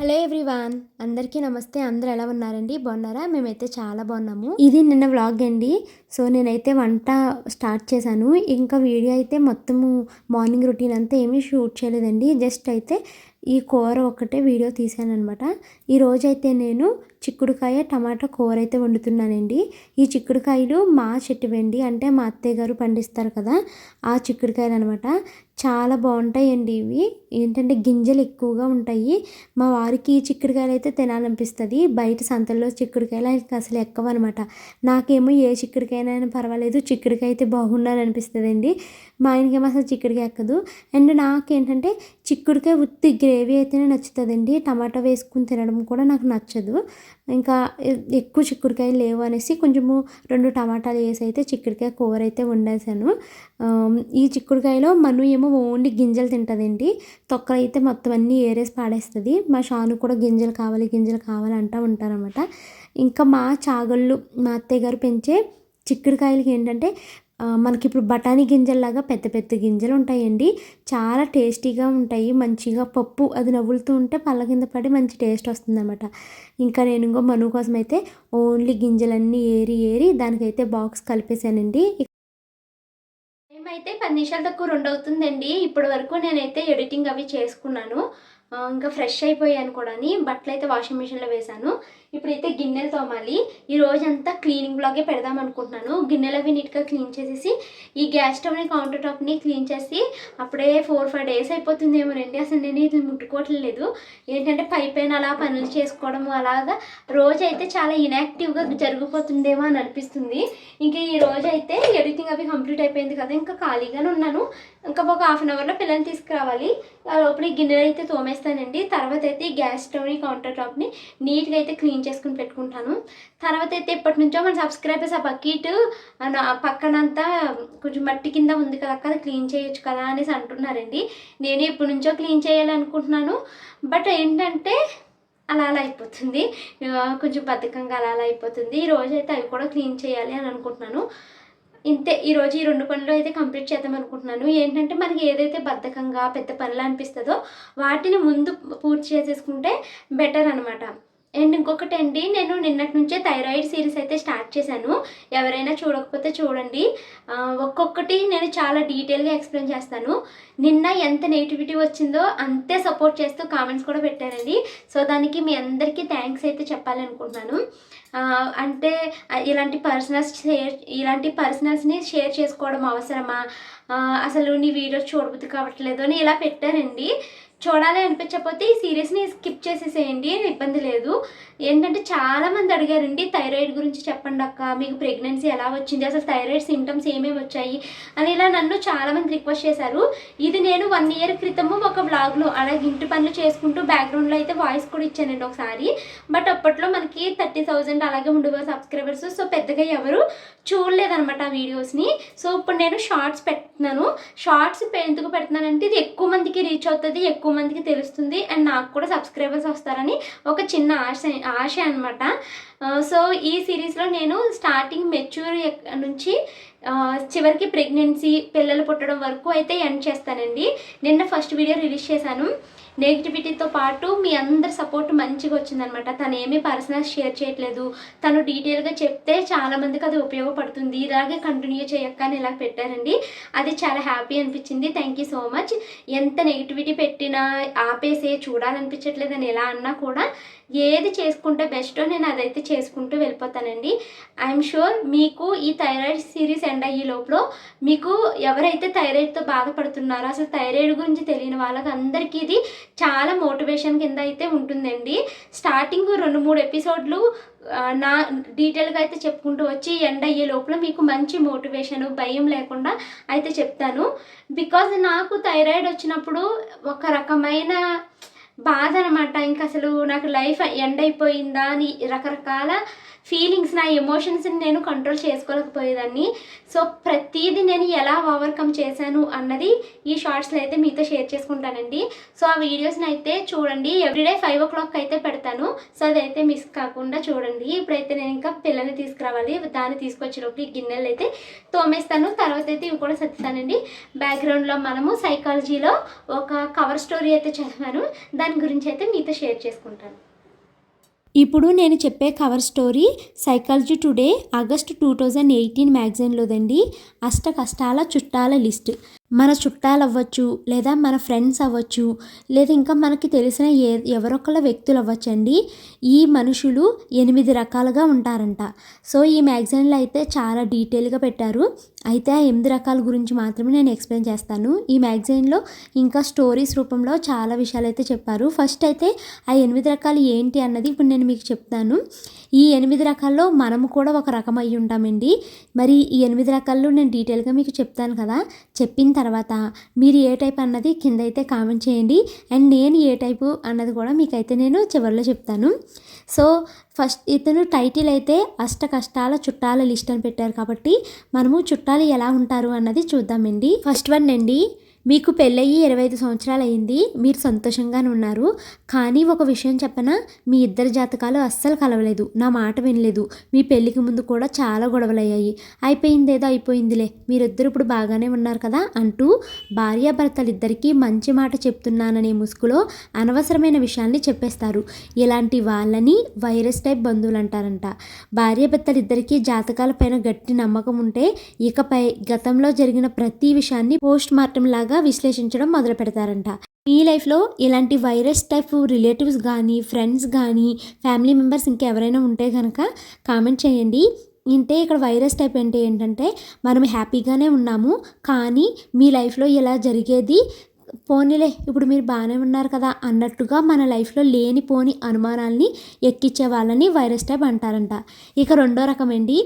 Hello everyone అందరికీ నమస్తే. అందరూ ఎలా ఉన్నారండి? బాగున్నారా? మేమైతే చాలా బాగున్నాము. ఇది నిన్న వ్లాగ్ అండి. సో నేనైతే వంట స్టార్ట్ చేశాను. ఇంకా వీడియో అయితే మొత్తము మార్నింగ్ రొటీన్ అంతా ఏమీ షూట్ చేయలేదండి. జస్ట్ అయితే ఈ కూర ఒక్కటే వీడియో తీశాను అనమాట ఈరోజైతే నేను చిక్కుడుకాయ టమాటా కూర అయితే వండుతున్నానండి. ఈ చిక్కుడుకాయలు మా చెట్టువండి అంటే మా అత్తయ్య గారు పండిస్తారు కదా ఆ చిక్కుడుకాయలు అనమాట చాలా బాగుంటాయండి ఇవి. ఏంటంటే గింజలు ఎక్కువగా ఉంటాయి. మా వారికి ఈ చిక్కుడుకాయలు అయితే తినాలనిపిస్తుంది. బయట సంతల్లో చిక్కుడుకాయలు ఆయనకి అసలు ఎక్కవన్నమాట నాకేమో ఏ చిక్కుడుకాయనైనా పర్వాలేదు చిక్కుడుకాయ అయితే బాగుండాలని మా ఆయనకేమో అసలు చిక్కుడుకాయ ఎక్కదు. అండ్ నాకేంటంటే చిక్కుడుకాయ ఉత్తి గ్రేవీ అయితేనే నచ్చుతుందండి. టమాటా వేసుకుని తినడం కూడా నాకు నచ్చదు. ఇంకా ఎక్కువ చిక్కుడుకాయలు లేవు అనేసి కొంచెము రెండు టమాటాలు వేసి అయితే చిక్కుడుకాయ కూర అయితే వండేసాను. ఈ చిక్కుడుకాయలో మను ఏమో ఓన్లీ గింజలు తింటుందండి. తొక్కలు అయితే మొత్తం అన్నీ ఏరేసి పాడేస్తుంది. మా షాను కూడా గింజలు కావాలి గింజలు కావాలి అంటూ ఉంటారనమాట ఇంకా మా చాగళ్ళు మా అత్తయ్య గారు పెంచే చిక్కుడుకాయలకి ఏంటంటే మనకి ఇప్పుడు బఠానీ గింజల్లాగా పెద్ద పెద్ద గింజలు ఉంటాయండి చాలా టేస్టీగా ఉంటాయి. మంచిగా పప్పు అది నవ్వులుతూ ఉంటే పళ్ళ కింద పడి మంచి టేస్ట్ వస్తుందన్నమాట. ఇంకా నేను ఇంకో మను కోసం అయితే ఓన్లీ గింజలన్నీ ఏరి ఏరి దానికైతే బాక్స్ కలిపేశానండి. మేమైతే పది నిమిషాల తక్కువ రెండు అవుతుందండి ఇప్పటి వరకు నేనైతే ఎడిటింగ్ అవి చేసుకున్నాను. ఇంకా ఫ్రెష్ అయిపోయాను కూడా బట్టలు అయితే వాషింగ్ మిషన్లో వేశాను. ఇప్పుడైతే గిన్నెలు తోమాలి ఈ రోజంతా క్లీనింగ్ బ్లాగే పెడదాం అనుకుంటున్నాను. గిన్నెలు అవి నీట్గా క్లీన్ చేసేసి ఈ గ్యాస్ స్టవ్ని కౌంటర్ టాప్ని క్లీన్ చేసి అప్పుడే ఫోర్ ఫైవ్ డేస్ అయిపోతుందేమోనండి అసలు నేను ఇది ముట్టుకోవట్లేదు. ఏంటంటే పై పైన అలా పనులు చేసుకోవడం అలాగా రోజు అయితే చాలా ఇనాక్టివ్గా జరిగిపోతుందేమో అని అనిపిస్తుంది. ఇంకా ఈ రోజు అయితే ఎడిటింగ్ అవి కంప్లీట్ అయిపోయింది కదా ఇంకా ఖాళీగానే ఉన్నాను. ఇంకా ఒక హాఫ్ అన్ అవర్లో పిల్లల్ని తీసుకురావాలి. ఆ లోపల గిన్నెలు అయితే తోమేస్తానండి. తర్వాత అయితే ఈ గ్యాస్ స్టవ్ని కౌంటర్ టాప్ని నీట్గా అయితే క్లీన్ క్లీన్ చేసుకుని పెట్టుకుంటాను. తర్వాత అయితే ఇప్పటి నుంచో మన సబ్స్క్రైబర్స్ ఆ బకెట్ పక్కనంతా కొంచెం మట్టి కింద ఉంది కదా అక్క అది క్లీన్ చేయొచ్చు కదా అనేసి అంటున్నారండి. నేను ఇప్పటి నుంచో క్లీన్ చేయాలనుకుంటున్నాను. బట్ ఏంటంటే అలా అలా అయిపోతుంది. కొంచెం బద్ధకంగా అలా అలా అయిపోతుంది. ఈ రోజు అయితే అవి కూడా క్లీన్ చేయాలి అని అనుకుంటున్నాను. ఇంతే ఈరోజు ఈ రెండు పనులు అయితే కంప్లీట్ చేద్దాం అనుకుంటున్నాను. ఏంటంటే మనకి ఏదైతే బద్ధకంగా పెద్ద పనులు అనిపిస్తుందో వాటిని ముందు పూర్తి చేసేసుకుంటే బెటర్ అనమాట అండ్ ఇంకొకటి అండి నేను నిన్నటి నుంచే థైరాయిడ్ సిరీస్ అయితే స్టార్ట్ చేశాను. ఎవరైనా చూడకపోతే చూడండి. ఒక్కొక్కటి నేను చాలా డీటెయిల్గా ఎక్స్ప్లెయిన్ చేస్తాను. నిన్న ఎంత నెగిటివిటీ వచ్చిందో అంతే సపోర్ట్ చేస్తూ కామెంట్స్ కూడా పెట్టారండి. సో దానికి మీ అందరికీ థ్యాంక్స్ అయితే చెప్పాలనుకుంటున్నాను. అంటే ఇలాంటి పర్సనల్స్ షేర్ ఇలాంటి పర్సనల్స్ని షేర్ చేసుకోవడం అవసరమా? అసలు నీ వీడియోస్ చూడబుద్ధి కావట్లేదు అని ఇలా పెట్టారండి. చూడాలి అనిపించకపోతే ఈ సిరీస్ని స్కిప్ చేసేసేయండి ఇబ్బంది లేదు. ఏంటంటే చాలా మంది అడిగారండి థైరాయిడ్ గురించి చెప్పండి అక్క మీకు ప్రెగ్నెన్సీ ఎలా వచ్చింది? అసలు థైరాయిడ్ సిమ్టమ్స్ ఏమేమి వచ్చాయి? అని ఇలా నన్ను చాలా మంది రిక్వెస్ట్ చేశారు. ఇది నేను వన్ ఇయర్ క్రితము ఒక బ్లాగ్లో అలాగే ఇంటి పనులు చేసుకుంటూ బ్యాక్గ్రౌండ్లో అయితే వాయిస్ కూడా ఇచ్చానండి ఒకసారి. బట్ అప్పట్లో మనకి థర్టీ థౌజండ్ అలాగే ఉండేవారు సబ్స్క్రైబర్స్ సో పెద్దగా ఎవరు చూడలేదనమాట ఆ వీడియోస్ని సో ఇప్పుడు నేను షార్ట్స్ పెడుతున్నాను షార్ట్స్ ఎందుకు పెడుతున్నానంటే ఇది ఎక్కువ మందికి రీచ్ అవుతుంది ఎక్కువ ఎక్కువ మందికి తెలుస్తుంది అండ్ నాకు కూడా సబ్స్క్రైబర్స్ వస్తారని ఒక చిన్న ఆశ ఆశ అనమాట సో ఈ సిరీస్లో నేను స్టార్టింగ్ మెచ్యూర్ నుంచి చివరికి ప్రెగ్నెన్సీ పిల్లలు పుట్టడం వరకు అయితే ఎండ్ చేస్తానండి. నిన్న ఫస్ట్ వీడియో రిలీజ్ చేశాను. నెగిటివిటీతో పాటు మీ అందరి సపోర్ట్ మంచిగా వచ్చిందనమాట. తను ఏమీ పర్సనల్ షేర్ చేయట్లేదు. తను డీటెయిల్గా చెప్తే చాలామందికి అది ఉపయోగపడుతుంది. ఇలాగే కంటిన్యూ చేయక్క అని ఇలా పెట్టారండి. అది చాలా హ్యాపీ అనిపించింది. థ్యాంక్ యూ సో మచ్ ఎంత నెగిటివిటీ పెట్టినా ఆపేసే చూడాలనిపించట్లేదు అని ఎలా అన్నా కూడా ఏది చేసుకుంటే బెస్టో నేను అదైతే చేసుకుంటూ వెళ్ళిపోతానండి. ఐఎమ్ షూర్ మీకు ఈ థైరాయిడ్ సిరీస్ ఎండ్ అయ్యే లోపల మీకు ఎవరైతే థైరాయిడ్తో బాధపడుతున్నారో అసలు థైరాయిడ్ గురించి తెలియని వాళ్ళకి అందరికీ ఇది చాలా మోటివేషన్ కింద అయితే ఉంటుందండి. స్టార్టింగ్ రెండు మూడు ఎపిసోడ్లు నా డీటెయిల్గా అయితే చెప్పుకుంటూ వచ్చి ఎండ్ అయ్యే లోపల మీకు మంచి మోటివేషన్ భయం లేకుండా అయితే చెప్తాను. బికాజ్ నాకు థైరాయిడ్ వచ్చినప్పుడు ఒక రకమైన బాధ అనమాట ఇంకా అసలు నాకు లైఫ్ ఎండ్ అయిపోయిందా అని రకరకాల ఫీలింగ్స్ నా ఎమోషన్స్ని నేను కంట్రోల్ చేసుకోలేకపోయేదాన్ని. సో ప్రతిదీ నేను ఎలా ఓవర్కమ్ చేశాను అన్నది ఈ షార్ట్స్లో అయితే మీతో షేర్ చేసుకుంటానండి. సో ఆ వీడియోస్ని అయితే చూడండి. ఎవ్రీడే ఫైవ్ ఓ క్లాక్ అయితే పెడతాను. సో అదైతే మిస్ కాకుండా చూడండి. ఇప్పుడైతే నేను ఇంకా పిల్లల్ని తీసుకురావాలి. దాన్ని తీసుకొచ్చేటప్పుడు ఈ గిన్నెలు అయితే తోమేస్తాను. తర్వాత అయితే ఇవి కూడా సత్తానండి బ్యాక్గ్రౌండ్లో మనము సైకాలజీలో ఒక కవర్ స్టోరీ అయితే చదివాను. దాని గురించి అయితే మీతో షేర్ చేసుకుంటాను. ఇప్పుడు నేను చెప్పే cover story psychology today August two thousand eighteen మ్యాగజైన్లోదండి అష్ట కష్టాల చుట్టాల లిస్ట్. మన చుట్టాలు అవ్వచ్చు లేదా మన ఫ్రెండ్స్ అవ్వచ్చు లేదా ఇంకా మనకి తెలిసిన ఏ ఎవరొకళ్ళ వ్యక్తులు అవ్వచ్చండి ఈ మనుషులు ఎనిమిది రకాలుగా ఉంటారంట. సో ఈ మ్యాగజైన్లో అయితే చాలా డీటెయిల్గా పెట్టారు. అయితే ఆ ఎనిమిది రకాల గురించి మాత్రమే నేను ఎక్స్ప్లెయిన్ చేస్తాను. ఈ మ్యాగజైన్లో ఇంకా స్టోరీస్ రూపంలో చాలా విషయాలు అయితే చెప్పారు. ఫస్ట్ అయితే ఆ ఎనిమిది రకాలు ఏంటి అన్నది ఇప్పుడు నేను మీకు చెప్తాను. ఈ ఎనిమిది రకాల్లో మనము కూడా ఒక రకం అయి ఉంటామండి. మరి ఈ ఎనిమిది రకాల్లో నేను డీటెయిల్గా మీకు చెప్తాను కదా. చెప్పిన తర్వాత మీరు ఏ టైప్ అన్నది కింద అయితే కామెంట్ చేయండి. అండ్ నేను ఏ టైపు అన్నది కూడా మీకైతే నేను చివరిలో చెప్తాను. సో ఫస్ట్ ఇతను టైటిల్ అయితే అష్ట కష్టాల చుట్టాల లిస్ట్ అని పెట్టారు కాబట్టి మనము చుట్టాలు ఎలా ఉంటారు అన్నది చూద్దామండి. ఫస్ట్ వన్ అండి మీకు పెళ్ళయి ఇరవై ఐదు సంవత్సరాలు అయింది మీరు సంతోషంగానే ఉన్నారు కానీ ఒక విషయం చెప్పనా మీ ఇద్దరి జాతకాలు అస్సలు కలవలేదు. నా మాట వినలేదు. మీ పెళ్ళికి ముందు కూడా చాలా గొడవలు అయ్యాయి అయిపోయింది ఏదో అయిపోయిందిలే. మీరిద్దరు ఇప్పుడు బాగానే ఉన్నారు కదా అంటూ భార్యాభర్తలు ఇద్దరికీ మంచి మాట చెప్తున్నాననే ముసుగులో అనవసరమైన విషయాల్ని చెప్పేస్తారు. ఇలాంటి వాళ్ళని వైరస్ టైప్ బంధువులు అంటారంట భార్యాభర్తలు ఇద్దరికీ జాతకాల పైన గట్టి నమ్మకం ఉంటే ఇకపై గతంలో జరిగిన ప్రతి విషయాన్ని పోస్ట్ మార్టం లాగా విశ్లేషించడం మొదలు పెడతారంట. మీ లైఫ్లో ఇలాంటి వైరస్ టైప్ రిలేటివ్స్ కానీ ఫ్రెండ్స్ కానీ ఫ్యామిలీ మెంబర్స్ ఇంకెవరైనా ఉంటే కనుక కామెంట్ చేయండి. అంటే ఇక్కడ వైరస్ టైప్ అంటే ఏంటంటే మనం హ్యాపీగానే ఉన్నాము కానీ మీ లైఫ్లో ఇలా జరిగేది పోనీలే ఇప్పుడు మీరు బాగానే ఉన్నారు కదా అన్నట్టుగా మన లైఫ్లో లేని పోని అనుమానాల్ని ఎక్కించే వాళ్ళని వైరస్ టైప్ అంటారంట. ఇక రెండో రకం అండి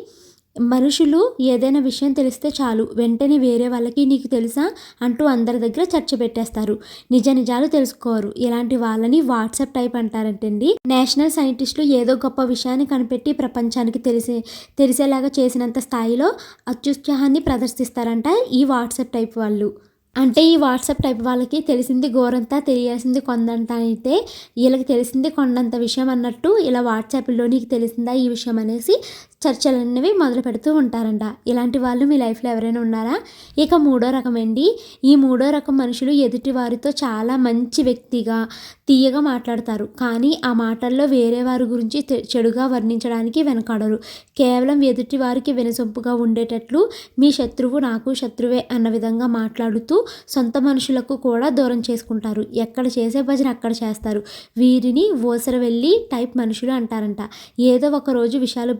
మనుషులు ఏదైనా విషయం తెలిస్తే చాలు వెంటనే వేరే వాళ్ళకి నీకు తెలుసా అంటూ అందరి దగ్గర చర్చ పెట్టేస్తారు. నిజ నిజాలు తెలుసుకోరు. ఇలాంటి వాళ్ళని వాట్సాప్ టైప్ అంటారంటండి. నేషనల్ సైంటిస్టులు ఏదో గొప్ప విషయాన్ని కనిపెట్టి ప్రపంచానికి తెలిసే తెలిసేలాగా చేసినంత స్థాయిలో అత్యుత్సాహాన్ని ప్రదర్శిస్తారంట ఈ వాట్సాప్ టైప్ వాళ్ళు. అంటే ఈ వాట్సాప్ టైప్ వాళ్ళకి తెలిసింది గోరంతా తెలియాల్సింది కొందంత అయితే వీళ్ళకి తెలిసింది కొండంత విషయం అన్నట్టు ఇలా వాట్సాప్లో నీకు తెలిసిందా ఈ విషయం అనేసి చర్చలు అనేవి మొదలు పెడుతూ ఉంటారంట. ఇలాంటి వాళ్ళు మీ లైఫ్లో ఎవరైనా ఉన్నారా? ఇక మూడో రకం అండి. ఈ మూడో రకం మనుషులు ఎదుటి వారితో చాలా మంచి వ్యక్తిగా తీయగా మాట్లాడతారు. కానీ ఆ మాటల్లో వేరే వారి గురించి చెడుగా వర్ణించడానికి వెనకాడరు. కేవలం ఎదుటి వారికి వినసొంపుగా ఉండేటట్లు మీ శత్రువు నాకు శత్రువే అన్న విధంగా మాట్లాడుతూ సొంత మనుషులకు కూడా దూరం చేసుకుంటారు. ఎక్కడ చేసే భజన అక్కడ చేస్తారు. వీరిని ఓసర వెళ్ళి టైప్ మనుషులు అంటారంట. ఏదో ఒక రోజు విషయాలు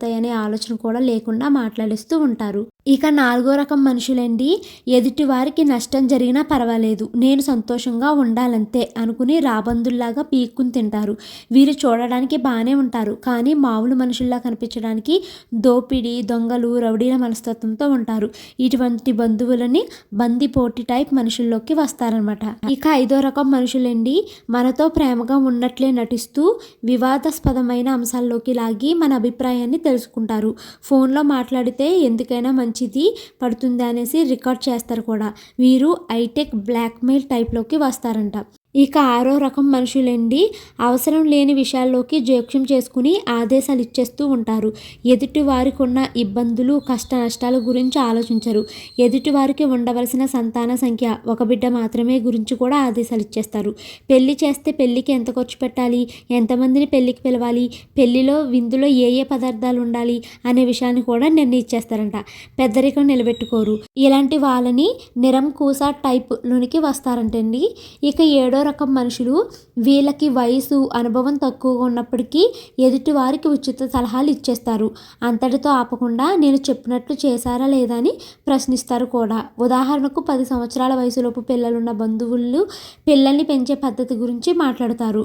మాట్లాడతాయనే ఆలోచన కూడా లేకుండా మాట్లాడిస్తూ ఉంటారు. ఇక నాలుగో రకం మనుషులండి ఎదుటి వారికి నష్టం జరిగినా పర్వాలేదు. నేను సంతోషంగా ఉండాలంతే అనుకుని రాబందుల్లాగా పీక్కుని తింటారు. వీరు చూడడానికి బాగానే ఉంటారు. కానీ మామూలు మనుషుల్లా కనిపించడానికి దోపిడీ దొంగలు రౌడీల మనస్తత్వంతో ఉంటారు. ఇటువంటి బంధువులని బందిపోటీ టైప్ మనుషుల్లోకి వస్తారనమాట ఇక ఐదో రకం మనుషులండి మనతో ప్రేమగా ఉన్నట్లే నటిస్తూ వివాదాస్పదమైన అంశాల్లోకి లాగి మన అభిప్రాయాన్ని తెలుసుకుంటారు. ఫోన్లో మాట్లాడితే ఎందుకైనా మంచి మంచిది పడుతుంది అనేసి రికార్డ్ చేస్తారు కూడా. వీరు ఐటెక్ బ్లాక్మెయిల్ టైప్లోకి వస్తారంట. ఇక ఆరో రకం మనుషులండి. అవసరం లేని విషయాల్లోకి జోక్యం చేసుకుని ఆదేశాలు ఇచ్చేస్తూ ఉంటారు. ఎదుటి వారికి ఉన్న ఇబ్బందులు కష్ట నష్టాల గురించి ఆలోచించరు. ఎదుటి వారికి ఉండవలసిన సంతాన సంఖ్య ఒక బిడ్డ మాత్రమే గురించి కూడా ఆదేశాలు ఇచ్చేస్తారు. పెళ్ళి చేస్తే పెళ్ళికి ఎంత ఖర్చు పెట్టాలి? ఎంతమందిని పెళ్ళికి పిలవాలి? పెళ్ళిలో విందులో ఏ ఏ పదార్థాలు ఉండాలి? అనే విషయాన్ని కూడా నిర్ణయించేస్తారంట. పెద్దరికం నిలబెట్టుకోరు. ఇలాంటి వాళ్ళని నిరంకూస టైప్లోనికి వస్తారంటండి. ఇక ఏడో రకం మనుషులు వీళ్ళకి వయసు అనుభవం తక్కువగా ఉన్నప్పటికీ ఎదుటి వారికి ఉచిత సలహాలు ఇచ్చేస్తారు. అంతటితో ఆపకుండా నేను చెప్పినట్లు చేశారా లేదా అని ప్రశ్నిస్తారు కూడా. ఉదాహరణకు పది సంవత్సరాల వయసులోపు పిల్లలున్న బంధువులు పిల్లల్ని పెంచే పద్ధతి గురించి మాట్లాడతారు.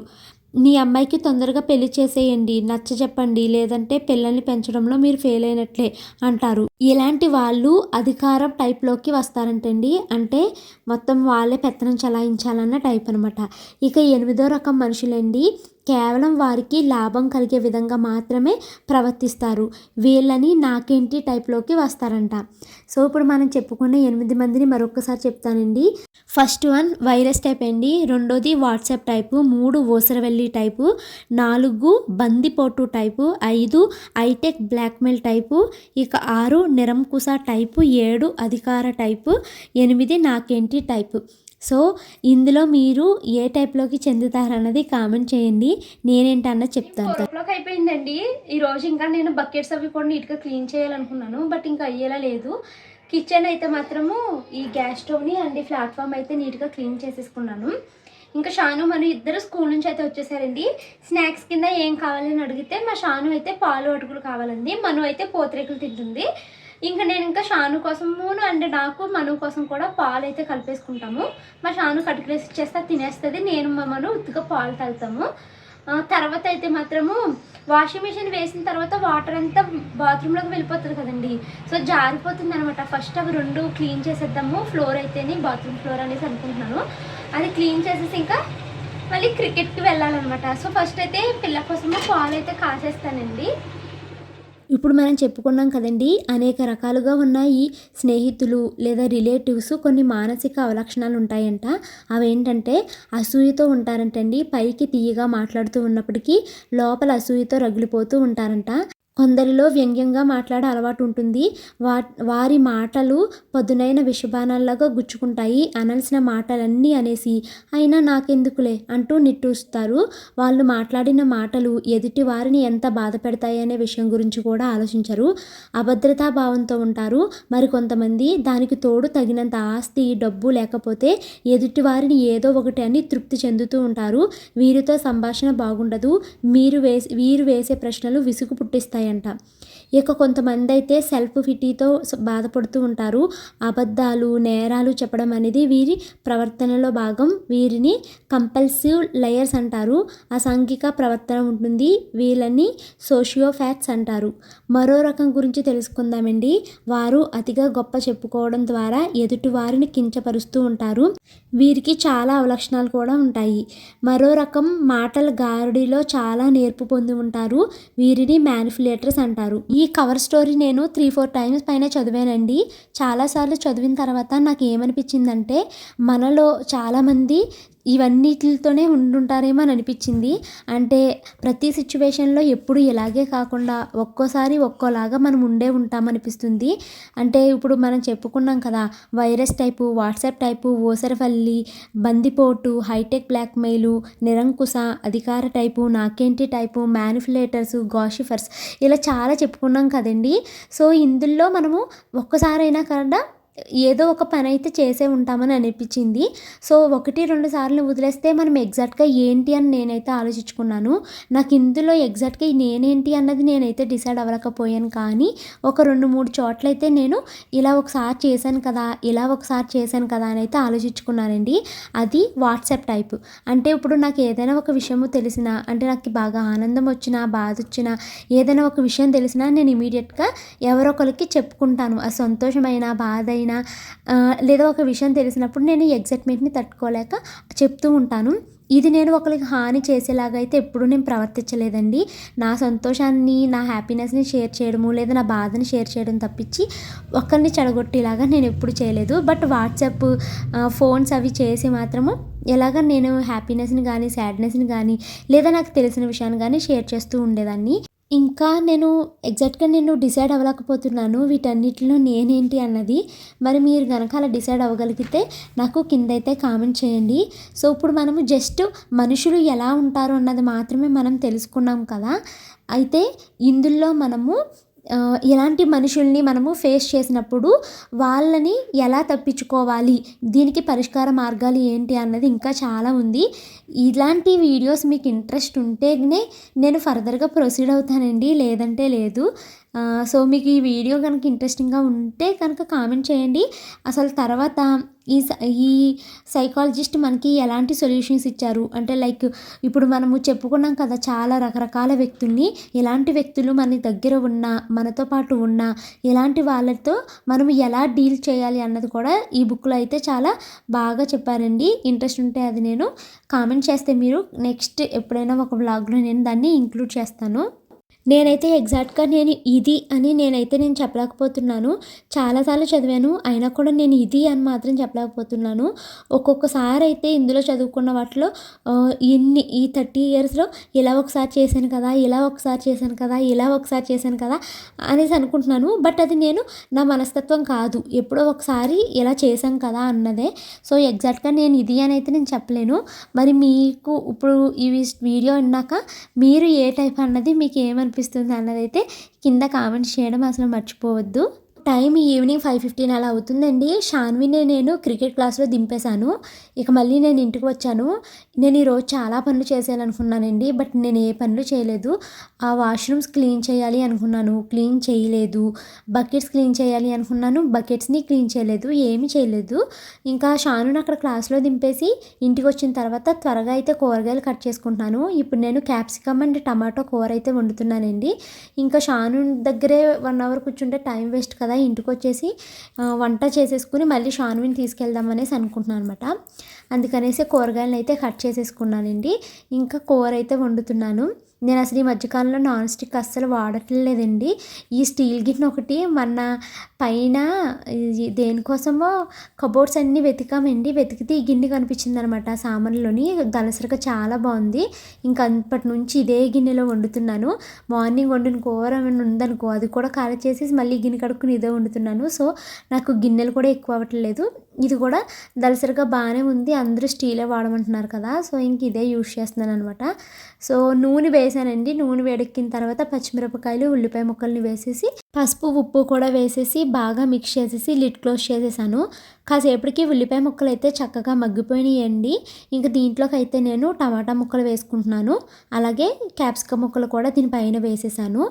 మీ అమ్మాయికి తొందరగా పెళ్ళి చేసేయండి నచ్చ చెప్పండి లేదంటే పిల్లల్ని పెంచడంలో మీరు ఫెయిల్ అయినట్లే అంటారు. ఇలాంటి వాళ్ళు అధికారం టైప్లోకి వస్తారంటండి. అంటే మొత్తం వాళ్ళే పెత్తనం చలాయించాలన్న టైప్ అనమాట ఇక ఎనిమిదో రకం మనుషులండి. కేవలం వారికి లాభం కలిగే విధంగా మాత్రమే ప్రవర్తిస్తారు. వీళ్ళని నాకేంటి టైప్లోకి వస్తారంట. సో ఇప్పుడు మనం చెప్పుకున్న ఎనిమిది మందిని మరొకసారి చెప్తానండి. ఫస్ట్ వన్ వైరస్ టైప్ అండి. రెండోది వాట్సాప్ టైపు. మూడు ఓసరవెల్లి టైపు. నాలుగు బందిపోటు టైపు. ఐదు ఐటెక్ బ్లాక్మెయిల్ టైపు. ఇక ఆరు నిరంకుశ టైపు. ఏడు అధికార టైపు. ఎనిమిది నాకేంటి టైపు. సో ఇందులో మీరు ఏ టైప్లోకి చెందుతారన్నది కామెంట్ చేయండి. నేనేంటన్నా చెప్తాను. గొడవలోకి అయిపోయిందండి. ఈ రోజు ఇంకా నేను బకెట్స్ అవి కూడా నీట్గా క్లీన్ చేయాలనుకున్నాను బట్ ఇంకా అయ్యేలా లేదు. కిచెన్ అయితే మాత్రము ఈ గ్యాస్ స్టవ్ని అండ్ ఈ ప్లాట్ఫామ్ అయితే నీట్గా క్లీన్ చేసేసుకున్నాను. ఇంకా షాను మన ఇద్దరు స్కూల్ నుంచి అయితే వచ్చేసారండి. స్నాక్స్ కింద ఏం కావాలని అడిగితే మా షాను అయితే పాలు అటుకులు కావాలండి. మను అయితే పోతరేకులు తింటుంది. ఇంకా నేను ఇంకా షాను కోసము అండ్ నాకు మను కోసం కూడా పాలు అయితే కలిపేసుకుంటాము. మా షాను కటికలేసి ఇచ్చేస్తే అది తినేస్తుంది నేను మా మను ఉత్తుగా పాలు తాగుతాము. తర్వాత అయితే మాత్రము వాషింగ్ మిషన్ వేసిన తర్వాత వాటర్ అంతా బాత్రూంలోకి వెళ్ళిపోతుంది కదండి. సో జారిపోతుంది అనమాట ఫస్ట్ అవి రెండు క్లీన్ చేసేద్దాము. ఫ్లోర్ అయితేనే బాత్రూమ్ ఫ్లోర్ అనేసి అనుకుంటున్నాను. అది క్లీన్ చేసేసి ఇంకా మళ్ళీ క్రికెట్కి వెళ్ళాలన్నమాట. సో ఫస్ట్ అయితే పిల్ల కోసము పాలు అయితే కాసేస్తానండి. ఇప్పుడు మనం చెప్పుకున్నాం కదండి అనేక రకాలుగా ఉన్న ఈ స్నేహితులు లేదా రిలేటివ్స్ కొన్ని మానసిక అవలక్షణాలు ఉంటాయంట. అవేంటంటే అసూయతో ఉంటారంటండి. పైకి తీయగా మాట్లాడుతూ ఉన్నప్పటికీ లోపల అసూయతో రగిలిపోతూ ఉంటారంట. కొందరిలో వ్యంగ్యంగా మాట్లాడే అలవాటు ఉంటుంది వా వారి మాటలు పదునైన విషబాణాల్లాగా గుచ్చుకుంటాయి. అనాల్సిన మాటలన్నీ అనేసి అయినా నాకెందుకులే అంటూ నిట్టూస్తారు వాళ్ళు మాట్లాడిన మాటలు ఎదుటి వారిని ఎంత బాధ పెడతాయి అనే విషయం గురించి కూడా ఆలోచించరు. అభద్రతా భావంతో ఉంటారు. మరి కొంతమంది దానికి తోడు తగినంత ఆస్తి డబ్బు లేకపోతే ఎదుటి వారిని ఏదో ఒకటి అని తృప్తి చెందుతూ ఉంటారు. వీరితో సంభాషణ బాగుండదు. మీరు వేసి వీరు వేసే ప్రశ్నలు విసుగు పుట్టిస్తాయి. ఉంటాయంట ఇక కొంతమంది అయితే సెల్ఫ్ ఫిటీతో బాధపడుతూ ఉంటారు. అబద్ధాలు నేరాలు చెప్పడం అనేది వీరి ప్రవర్తనలో భాగం. వీరిని కంపల్సివ్ లయర్స్ అంటారు. అసాంఘిక ప్రవర్తన ఉంటుంది. వీళ్ళని సోషియోఫ్యాట్స్ అంటారు. మరో రకం గురించి తెలుసుకుందామండి. వారు అతిగా గొప్ప చెప్పుకోవడం ద్వారా ఎదుటి వారిని కించపరుస్తూ ఉంటారు. వీరికి చాలా అవలక్షణాలు కూడా ఉంటాయి. మరో రకం మాటల గారుడిలో చాలా నేర్పు పొంది ఉంటారు. వీరిని మ్యానిఫులేటర్స్ అంటారు. ఈ ఈ కవర్ స్టోరీ నేను త్రీ ఫోర్ టైమ్స్ పైన చదివానండి. చాలాసార్లు చదివిన తర్వాత నాకు ఏమనిపించిందంటే మనలో చాలామంది ఇవన్నిటితోనే ఉండుంటారేమో అని అనిపించింది. అంటే ప్రతి సిచ్యువేషన్లో ఎప్పుడు ఇలాగే కాకుండా ఒక్కోసారి ఒక్కోలాగా మనం ఉండే ఉంటామనిపిస్తుంది. అంటే ఇప్పుడు మనం చెప్పుకున్నాం కదా వైరస్ టైపు వాట్సాప్ టైపు ఓసరవల్లి బందిపోటు హైటెక్ బ్లాక్మెయిలు నిరంకుశ అధికార టైపు నాకేంటి టైపు మ్యానిఫులేటర్స్ గాషిఫర్స్ ఇలా చాలా చెప్పుకున్నాం కదండి. సో ఇందులో మనము ఒక్కసారైనా కదా ఏదో ఒక పని అయితే చేసే ఉంటామని అనిపించింది. సో ఒకటి రెండు సార్లు వదిలేస్తే మనం ఎగ్జాక్ట్గా ఏంటి అని నేనైతే ఆలోచించుకున్నాను. నాకు ఇందులో ఎగ్జాక్ట్గా నేనేంటి అన్నది నేనైతే డిసైడ్ అవ్వలేకపోయాను. కానీ ఒక రెండు మూడు చోట్ల అయితే నేను ఇలా ఒకసారి చేశాను కదా ఇలా ఒకసారి చేశాను కదా అని అయితే ఆలోచించుకున్నానండి. అది వాట్సాప్ టైప్. అంటే ఇప్పుడు నాకు ఏదైనా ఒక విషయము తెలిసినా అంటే నాకు బాగా ఆనందం వచ్చినా బాధ వచ్చినా ఏదైనా ఒక విషయం తెలిసినా నేను ఇమీడియట్గా ఎవరొకరికి చెప్పుకుంటాను. ఆ సంతోషమైన బాధ అయినా లేదా ఒక విషయం తెలిసినప్పుడు నేను ఎగ్జైట్మెంట్ని తట్టుకోలేక చెప్తూ ఉంటాను. ఇది నేను ఒకరికి హాని చేసేలాగా అయితే ఎప్పుడూ నేను ప్రవర్తించలేదండి. నా సంతోషాన్ని నా హ్యాపీనెస్ని షేర్ చేయడము లేదా నా బాధని షేర్ చేయడం తప్పించి ఒకరిని చెడగొట్టేలాగా నేను ఎప్పుడు చేయలేదు. బట్ వాట్సాప్ ఫోన్స్ అవి చేసి మాత్రము ఎలాగ నేను హ్యాపీనెస్ని కానీ సాడ్నెస్ని కానీ లేదా నాకు తెలిసిన విషయాన్ని కానీ షేర్ చేస్తూ ఉండేదాన్ని. ఇంకా నేను ఎగ్జాక్ట్గా నేను డిసైడ్ అవ్వలేకపోతున్నాను. వీటన్నిటిలో నేనేంటి అన్నది. మరి మీరు కనుక అలా డిసైడ్ అవ్వగలిగితే నాకు కింద అయితే కామెంట్ చేయండి. సో ఇప్పుడు మనము జస్ట్ మనుషులు ఎలా ఉంటారు అన్నది మాత్రమే మనం తెలుసుకున్నాం కదా. అయితే ఇందులో మనము ఇలాంటి మనుషుల్ని మనము ఫేస్ చేసినప్పుడు వాళ్ళని ఎలా తప్పించుకోవాలి? దీనికి పరిష్కార మార్గాలు ఏంటి అన్నది ఇంకా చాలా ఉంది. ఇలాంటి వీడియోస్ మీకు ఇంట్రెస్ట్ ఉంటేనే నేను ఫర్దర్గా ప్రొసీడ్ అవుతానండి. లేదంటే లేదు. సో మీకు ఈ వీడియో కనుక ఇంట్రెస్టింగ్గా ఉంటే కనుక కామెంట్ చేయండి. అసలు తర్వాత ఈ ఈ సైకాలజిస్ట్ మనకి ఎలాంటి సొల్యూషన్స్ ఇచ్చారు? అంటే లైక్ ఇప్పుడు మనము చెప్పుకున్నాం కదా చాలా రకరకాల వ్యక్తుల్ని ఎలాంటి వ్యక్తులు మన దగ్గర ఉన్న మనతో పాటు ఉన్న ఎలాంటి వాళ్ళతో మనం ఎలా డీల్ చేయాలి అన్నది కూడా ఈ బుక్లో అయితే చాలా బాగా చెప్పారండి. ఇంట్రెస్ట్ ఉంటే అది నేను కామెంట్ చేస్తే మీరు నెక్స్ట్ ఎప్పుడైనా ఒక వ్లాగ్లో నేను దాన్ని ఇంక్లూడ్ చేస్తాను. నేనైతే ఎగ్జాక్ట్గా నేను ఇది అని నేనైతే నేను చెప్పలేకపోతున్నాను. చాలాసార్లు చదివాను అయినా కూడా నేను ఇది అని మాత్రం చెప్పలేకపోతున్నాను. ఒక్కొక్కసారి అయితే ఇందులో చదువుకున్న వాటిలో ఇన్ని ఈ థర్టీ ఇయర్స్లో ఇలా ఒకసారి చేశాను కదా ఇలా ఒకసారి చేశాను కదా ఇలా ఒకసారి చేశాను కదా అనేసి అనుకుంటున్నాను. బట్ అది నేను నా మనస్తత్వం కాదు. ఎప్పుడో ఒకసారి ఇలా చేశాం కదా అన్నదే. సో ఎగ్జాక్ట్గా నేను ఇది అని అయితే నేను చెప్పలేను. మరి మీకు ఇప్పుడు ఈ వీడియో విన్నాక మీరు ఏ టైప్ అన్నది మీకు ఏమని అన్నది అయితే కింద కామెంట్స్ చేయడం అసలు మర్చిపోవద్దు. టైం ఈవినింగ్ ఫైవ్ ఫిఫ్టీన్ అలా అవుతుందండి. షాన్విని నేను క్రికెట్ క్లాస్లో దింపేశాను. ఇక మళ్ళీ నేను ఇంటికి వచ్చాను. నేను ఈరోజు చాలా పనులు చేసేయాలనుకున్నానండి. బట్ నేను ఏ పనులు చేయలేదు. ఆ వాష్రూమ్స్ క్లీన్ చేయాలి అనుకున్నాను. క్లీన్ చేయలేదు. బకెట్స్ క్లీన్ చేయాలి అనుకున్నాను. బకెట్స్ని క్లీన్ చేయలేదు. ఏమీ చేయలేదు. ఇంకా షానుని అక్కడ క్లాస్లో దింపేసి ఇంటికి వచ్చిన తర్వాత త్వరగా అయితే కూరగాయలు కట్ చేసుకుంటున్నాను. ఇప్పుడు నేను క్యాప్సికమ్ అండ్ టమాటో కూర అయితే వండుతున్నానండి. ఇంకా షాను దగ్గరే వన్ అవర్ కూర్చుంటే టైం వేస్ట్ కదా ఇంటికి వచ్చేసి వంట చేసేసుకుని మళ్ళీ షాన్విని తీసుకెళ్దామనేసి అనుకుంటున్నాను అనమాట అందుకనేసి కూరగాయలను అయితే కట్ చేసేసుకున్నానండి. ఇంకా కూర అయితే వండుతున్నాను. నేను అసలు ఈ మధ్యకాలంలో నాన్ స్టిక్ అస్సలు వాడట్లేదండి. ఈ స్టీల్ గిన్నె ఒకటి మన పైన దేనికోసమో కబోర్డ్స్ అన్నీ వెతికామండి. వెతికితే ఈ గిన్నె కనిపించింది అనమాట సామాన్లోని. దలసరిగా చాలా బాగుంది. ఇంకా అప్పటి నుంచి ఇదే గిన్నెలో వండుతున్నాను. మార్నింగ్ వండిన కూర ఏమైనా ఉందనుకో అది కూడా ఖాళీ చేసేసి మళ్ళీ గిన్నె కడుక్కుని ఇదే వండుతున్నాను. సో నాకు గిన్నెలు కూడా ఎక్కువ అవ్వట్లేదు. ఇది కూడా దలసరిగా బాగానే ఉంది. అందరూ స్టీలే వాడమంటున్నారు కదా. సో ఇంక ఇదే యూస్ చేస్తున్నాను అనమాట సో నూనె వేసానండి. నూనె వేడెక్కిన తర్వాత పచ్చిమిరపకాయలు ఉల్లిపాయ ముక్కల్ని వేసేసి పసుపు ఉప్పు కూడా వేసేసి బాగా మిక్స్ చేసేసి లిడ్ క్లోజ్ చేసేసాను. కాసేపటికి ఉల్లిపాయ ముక్కలు అయితే చక్కగా మగ్గిపోయినాయండి. ఇంకా దీంట్లోకి అయితే నేను టమాటా ముక్కలు వేసుకుంటున్నాను. అలాగే క్యాప్సికమ్ ముక్కలు కూడా దీనిపైన వేసేసాను.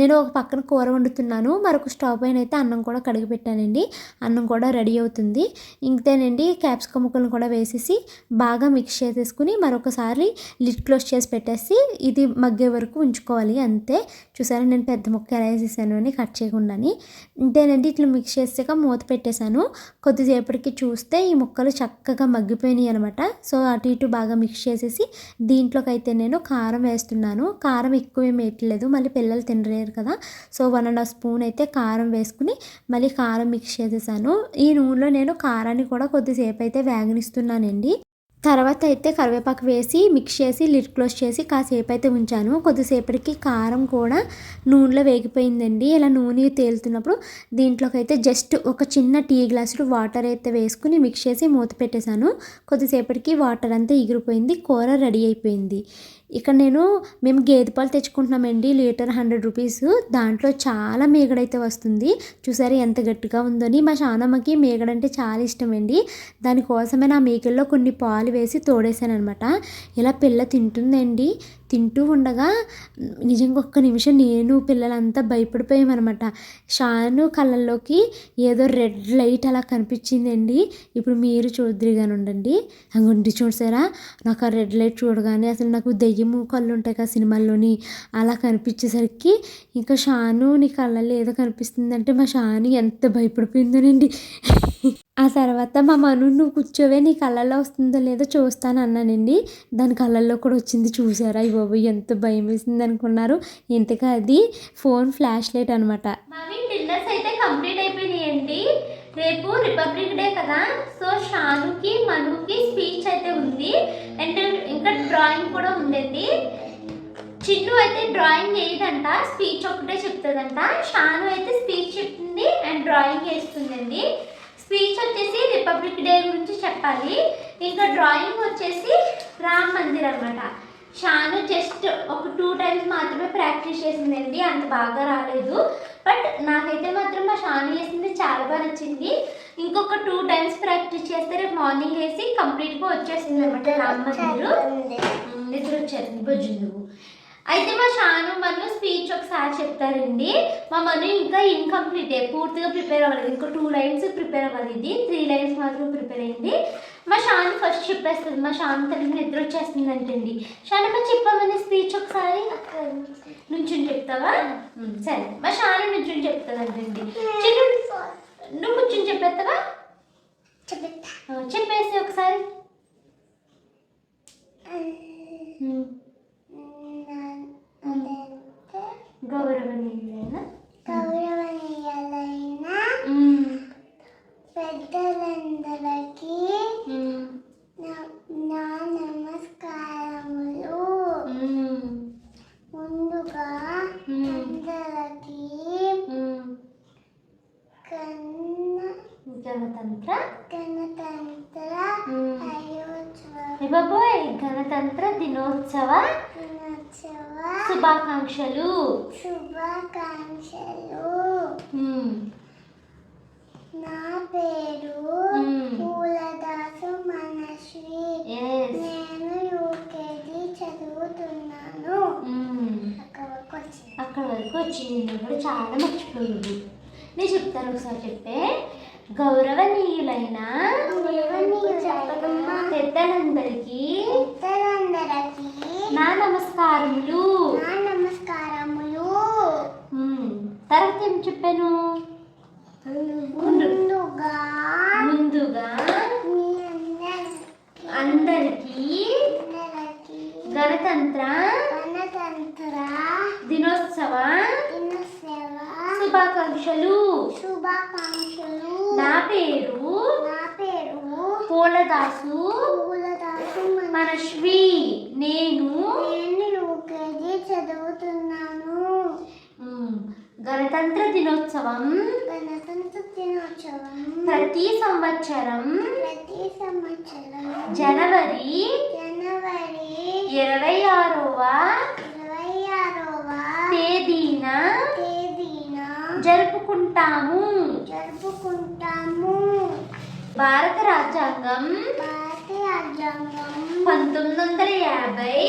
నేను ఒక పక్కన కూర వండుతున్నాను. మరొక స్టవ్ పైన అయితే అన్నం కూడా కడిగి పెట్టానండి. అన్నం కూడా రెడీ అవుతుంది. ఇంతేనండి క్యాప్సికమ్ ముక్కలను కూడా వేసేసి బాగా మిక్స్ చేసేసుకుని మరొకసారి లిడ్ క్లోజ్ చేసి పెట్టేసి ఇది మగ్గే వరకు ఉంచుకోవాలి అంతే. చూసారా నేను పెద్ద ముక్క ఎలా వేసేసాను అని కట్ చేయకుండాని ఇంతేనండి ఇట్లా మిక్స్ చేసాక మూత పెట్టేశాను. కొద్దిసేపటికి చూస్తే ఈ ముక్కలు చక్కగా మగ్గిపోయినాయి అనమాట సో అటు ఇటు బాగా మిక్స్ చేసేసి దీంట్లోకి అయితే నేను కారం వేస్తున్నాను. కారం ఎక్కువ ఏమి వేయట్లేదు మళ్ళీ పిల్లలు తినలేరు కదా. So one and half spoon అయితే కారం వేసుకుని మళ్ళీ కారం మిక్స్ చేసేసాను. ఈ నూనెలో నేను కారాన్ని కూడా కొద్దిసేపు అయితే వేగనిస్తున్నానండి. తర్వాత అయితే కరివేపాకు వేసి మిక్స్ చేసి లిడ్ క్లోజ్ చేసి కాసేపు అయితే ఉంచాను. కొద్దిసేపటికి కారం కూడా నూనెలో వేగిపోయిందండి. ఇలా నూనె తేలుతున్నప్పుడు దీంట్లోకి అయితే జస్ట్ ఒక చిన్న టీ గ్లాసులు వాటర్ అయితే వేసుకుని మిక్స్ చేసి మూత పెట్టేశాను. కొద్దిసేపటికి వాటర్ అంతా ఎగిరిపోయింది కూర రెడీ అయిపోయింది. ఇక్కడ నేను మేము గేదె పాలు తెచ్చుకుంటున్నామండి లీటర్ హండ్రెడ్ రూపీస్. దాంట్లో చాలా మేగడైతే వస్తుంది. చూసారా ఎంత గట్టిగా ఉందని. మా శానమ్మకి మేగడంటే చాలా ఇష్టం అండి దానికోసమే నా మేకల్లో కొన్ని పాలు వేసి తోడేశాను అనమాట ఇలా పిల్ల తింటుందండి. తింటూ ఉండగా నిజంగా ఒక్క నిమిషం నేను పిల్లలంతా భయపడిపోయామన్నమాట. షాను కళ్ళల్లోకి ఏదో రెడ్ లైట్ అలా కనిపించిందండి. ఇప్పుడు మీరు చూద్దరిగానే ఉండండి అంగుండి చూసారా నాకు ఆ రెడ్ లైట్ చూడగానే అసలు నాకు దెయ్యము కళ్ళు ఉంటాయి కదా సినిమాల్లోని అలా కనిపించేసరికి ఇంకా షాను నీ కళ్ళల్లో ఏదో కనిపిస్తుందంటే మా షాను ఎంత భయపడిపోయిందోనండి. ఆ తర్వాత మా మను నువ్వు కూర్చోవే నీ కళ్ళల్లో వస్తుందో లేదో చూస్తాను అన్నానండి. దాని కళ్ళల్లో కూడా వచ్చింది చూసారా ఈ బాబు ఎంత భయం వేసింది అనుకున్నారు. ఇంతగా అది ఫోన్ ఫ్లాష్ లైట్ అనమాట డిన్నర్స్ అయితే కంప్లీట్ అయిపోయినాయండి. రేపు రిపబ్లిక్ డే కదా సో షానుకి మనుకి స్పీచ్ అయితే ఉంది. అండ్ ఇంకా డ్రాయింగ్ కూడా ఉండేది చిన్ను అయితే డ్రాయింగ్ వేయదంట స్పీచ్ ఒకటే చెప్తుందంట. షాను అయితే స్పీచ్ చెప్తుంది అండ్ డ్రాయింగ్ వేస్తుందండి. స్పీచ్ వచ్చేసి రిపబ్లిక్ డే గురించి చెప్పాలి. ఇంకా డ్రాయింగ్ వచ్చేసి రామ్ మందిర్ అనమాట షాను జస్ట్ ఒక టూ టైమ్స్ మాత్రమే ప్రాక్టీస్ చేసిందండి అంత బాగా రాలేదు. బట్ నాకైతే మాత్రం మా షాను చేసింది చాలా బాగా నచ్చింది. ఇంకొక టూ టైమ్స్ ప్రాక్టీస్ చేస్తే రేపు మార్నింగ్ వేసి కంప్లీట్గా వచ్చేసింది అనమాట రామ్ మందిర్. నిద్ర వచ్చేసింది బొజ్జు నువ్వు అయితే మా షాను మను స్పీచ్ ఒకసారి చెప్తారండి. మా మను ఇంకా ఇన్కంప్లీట్ పూర్తిగా ప్రిపేర్ అవ్వలేదు. ఇంకా టూ లైన్స్ ప్రిపేర్ అవ్వాలి ఇది. త్రీ లైన్స్ మాత్రం ప్రిపేర్ అయింది. మా షాను ఫస్ట్ చెప్పేస్తుంది. మా షాను తల్లికి నిద్ర వచ్చేస్తుంది అంటండి. షానమ్మ చెప్పమని స్పీచ్ ఒకసారి. నుంచుని చెప్తావా? సరే. మా షాను నుంచుని చెప్తుంది అంటండి చిన్ను నువ్వు కూర్చుని చెప్పేస్తావా ఆ, చెప్పేసి ఒకసారి ఉమ్. గౌరవనీయులైన గౌరవనీయులైన ఉమ్, పెద్దలందరికీ ఉమ్, నా- నా నమస్కారములు ఉమ్, ముందుగా ఉమ్, అందరికీ ఉమ్. కన్న గణతంత్ర గణతంత్ర ఉమ్. అయోత్సవ ఏ బాబోయ్ గణతంత్ర దినోత్సవ దినోత్సవ శుభాకాంక్షలు. శుభాకాంక్షలు. నా పేరు. పూలదాసు మనశ్రీ. నేను యూకేజీ చదువుతున్నాను. అక్కడ వరకు వచ్చింది. కూడా చాలా మర్చిపోయింది నేను చెప్తాను ఒకసారి చెప్పే. గౌరవనీయులైన పెద్దలందరికీ నా నమస్కారములు ఉమ్, తర్వాత ఏం చెప్పాను ముందుగా ముందుగా మీ అందరికీ అందరికీ గణతంత్ర గణతంత్ర దినోత్సవ దినోత్సవ శుభాకాంక్షలు శుభాకాంక్షలు నా పేరు? నా పేరు పూలదాసు. పూలదాసు మన మనశ్వి నేను. నేను యూకేజీ చదువుతున్నాను. గణతంత్ర దినోత్సవం. గణతంత్ర దినోత్సవం. ప్రతి సంవత్సరం ప్రతి సంవత్సరం. జనవరి జనవరి ఇరవై ఆరవ ఇరవై ఆరవ తేదీన తేదీన జరుపుకుంటాము. జరుపుకుంటాము. భారత రాజ్యాంగం భారత రాజ్యాంగం పంతొమ్మిది వందల యాభై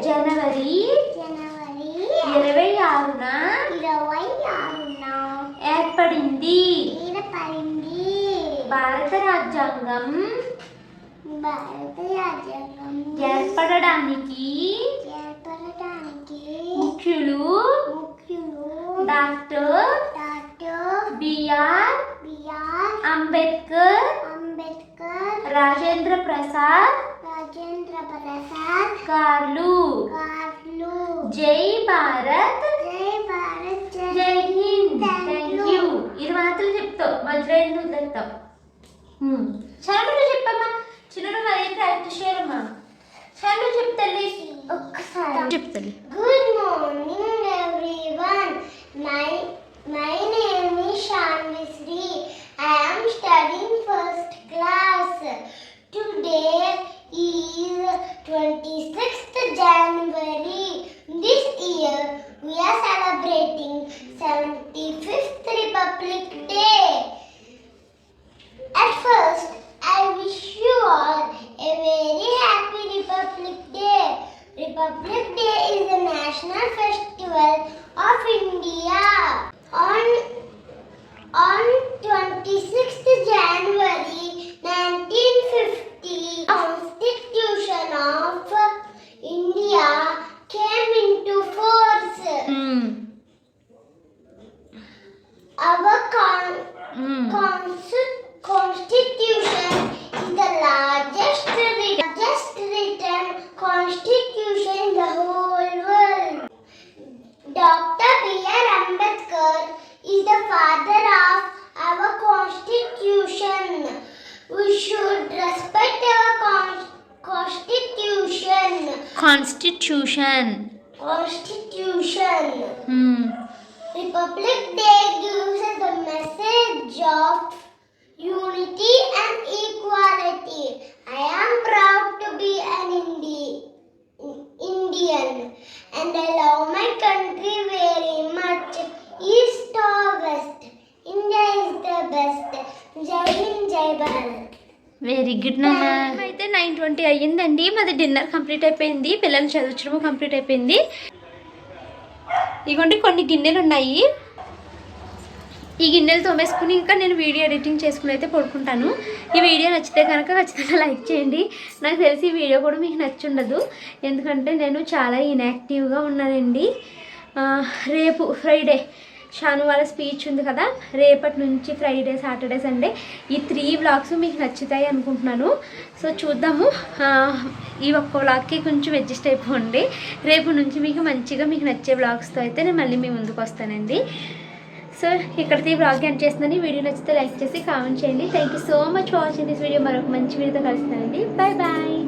జనవరి జనవరి ఇరవై ఆరున ఇరవై ఆరున ఏర్పడింది. ఏర్పడింది. భారత రాజ్యాంగం భారత రాజ్యాంగం ఏర్పడడానికి ముఖ్యులు doctor doctor B R B R Ambedkar Ambedkar Rajendra Prasad Rajendra Prasad గార్లు గారు జై భారత్ జై భారత్ జై హింద్ థ్యాంక్. యూ ఇది మాత్రం చెప్తావు మధ్యలో ఎందుకు వదిలేస్తావు చాలా చెప్పమ్మా. చిన్న మరి ప్రాక్టీస్ చేయాలమ్మా చాలా చెప్తాలి ఒక్కసారి చెప్తాలి Good morning, everyone. My my name is Shanvisri. I am అయ్యిందండి మాది డిన్నర్ కంప్లీట్ అయిపోయింది. పిల్లల్ని చదివించడం కంప్లీట్ అయిపోయింది. ఇగోండి కొన్ని గిన్నెలు ఉన్నాయి ఈ గిన్నెలు తోమేసుకుని ఇంకా నేను వీడియో ఎడిటింగ్ చేసుకుని అయితే పడుకుంటాను. ఈ వీడియో నచ్చితే కనుక ఖచ్చితంగా లైక్ చేయండి. నాకు తెలిసి ఈ వీడియో కూడా మీకు నచ్చుండదు. ఎందుకంటే నేను చాలా ఇన్యాక్టివ్గా ఉన్నానండి. రేపు ఫ్రైడే షాను వాళ్ళ స్పీచ్ ఉంది కదా రేపటి నుంచి ఫ్రైడే సాటర్డే సండే ఈ త్రీ వ్లాగ్స్ మీకు నచ్చుతాయి అనుకుంటున్నాను. సో చూద్దాము. ఈ ఒక్క వ్లాగ్కి కొంచెం అడ్జస్ట్ అయిపోండి. రేపు నుంచి మీకు మంచిగా మీకు నచ్చే వ్లాగ్స్తో అయితే నేను మళ్ళీ మీ ముందుకు వస్తానండి. సో ఇక్కడితో ఈ బ్లాగ్ ఎండ్ చేస్తున్నాను. వీడియో నచ్చితే లైక్ చేసి కామెంట్ చేయండి. Thank you so much for watching this video మరొక మంచి వీడియోతో కలుస్తానండి. Bye bye